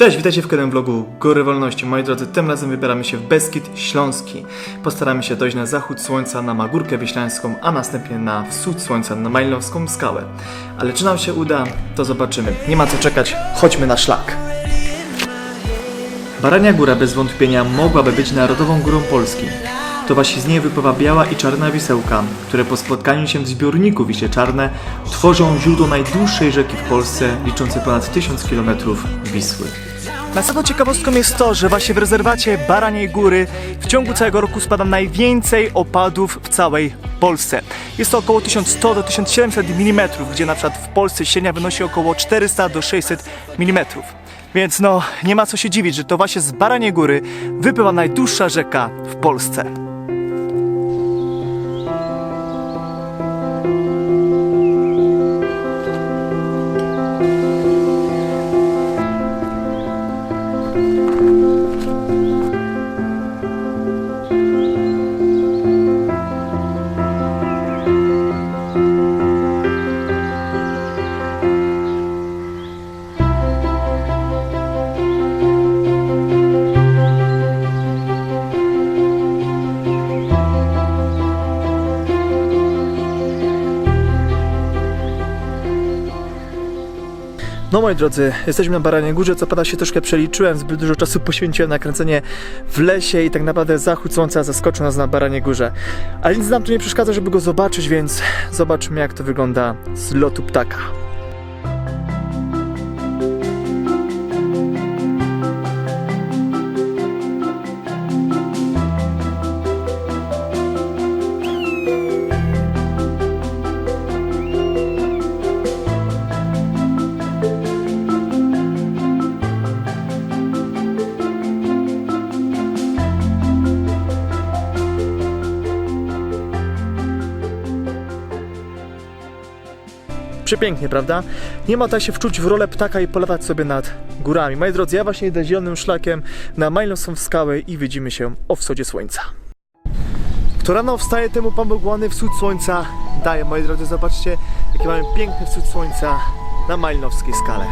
Cześć, witajcie w kolejnym vlogu Góry Wolności. Moi drodzy, tym razem wybieramy się w Beskid Śląski. Postaramy się dojść na zachód słońca na Magórkę Wieślańską, a następnie na wschód słońca na Majlowską Skałę. Ale czy nam się uda, to zobaczymy. Nie ma co czekać, chodźmy na szlak. Barania Góra bez wątpienia mogłaby być narodową górą Polski. To właśnie z niej wypływa biała i czarna wisełka, które po spotkaniu się w zbiorniku Wisie Czarne tworzą źródło najdłuższej rzeki w Polsce, liczącej ponad 1000 km Wisły. Następną ciekawostką jest to, że właśnie w rezerwacie Baraniej Góry w ciągu całego roku spada najwięcej opadów w całej Polsce. Jest to około 1100 do 1700 mm, gdzie na przykład w Polsce średnia wynosi około 400 do 600 mm. Więc no, nie ma co się dziwić, że to właśnie z Baraniej Góry wypływa najdłuższa rzeka w Polsce. No moi drodzy, jesteśmy na Baraniej Górze, co pada się troszkę przeliczyłem, zbyt dużo czasu poświęciłem na kręcenie w lesie i tak naprawdę zachód słońca zaskoczył nas na Baraniej Górze. Ale nic nam tu nie przeszkadza, żeby go zobaczyć, więc zobaczmy jak to wygląda z lotu ptaka. Przepięknie, prawda? Nie ma tak się wczuć w rolę ptaka i polatać sobie nad górami. Moi drodzy, ja właśnie idę zielonym szlakiem na Majlowską skałę i widzimy się o wschodzie słońca. Kto rano wstaje, temu Pan wschód słońca daje. Moi drodzy, zobaczcie, jaki mamy piękny wschód słońca na Majlowskiej skale.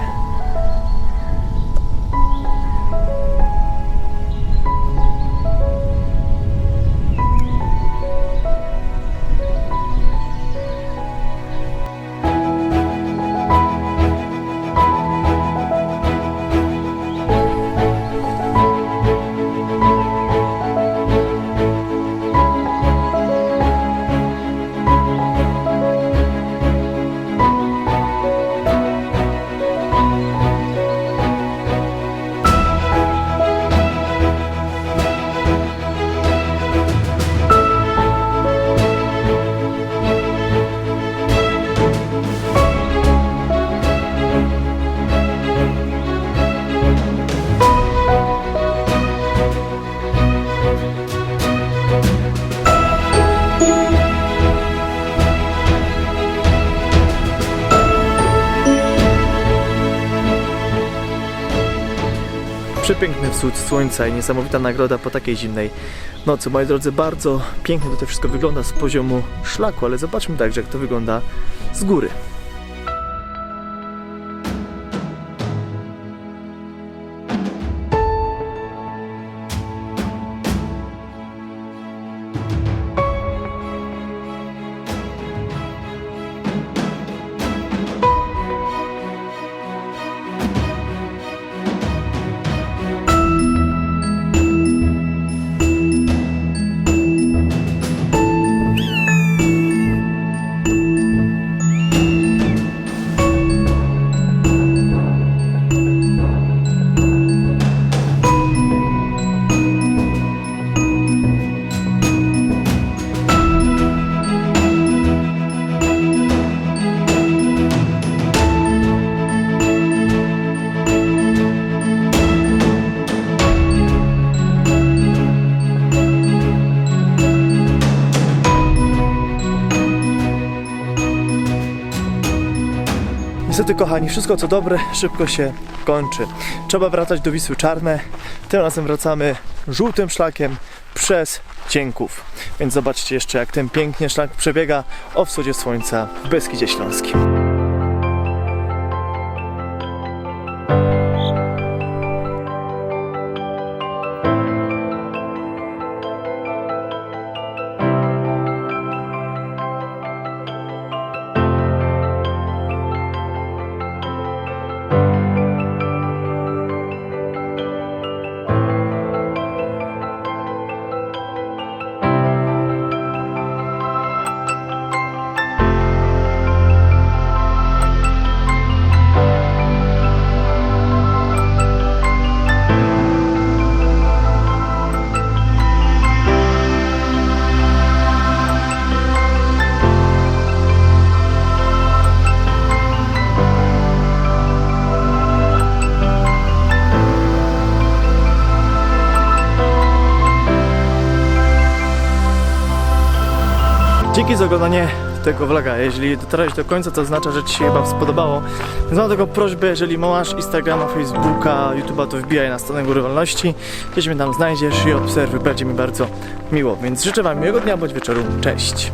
Przepiękny wschód słońca i niesamowita nagroda po takiej zimnej nocy. Moi drodzy, bardzo pięknie to wszystko wygląda z poziomu szlaku, ale zobaczmy także, jak to wygląda z góry. Kochani, wszystko co dobre szybko się kończy. Trzeba wracać do Wisły Czarne. Tym razem wracamy żółtym szlakiem przez Cienków. Więc zobaczcie jeszcze, jak ten pięknie szlak przebiega o wschodzie słońca w Beskidzie Śląskim. Dzięki za oglądanie tego vloga. Jeśli dotarłeś do końca, to oznacza, że Ci się chyba spodobało. Więc mam tylko prośbę, jeżeli masz Instagrama, Facebooka, YouTube'a, to wbijaj na stronę Góry Wolności. Gdzieś mnie tam znajdziesz i obserwuj, będzie mi bardzo miło. Więc życzę Wam miłego dnia bądź wieczoru. Cześć!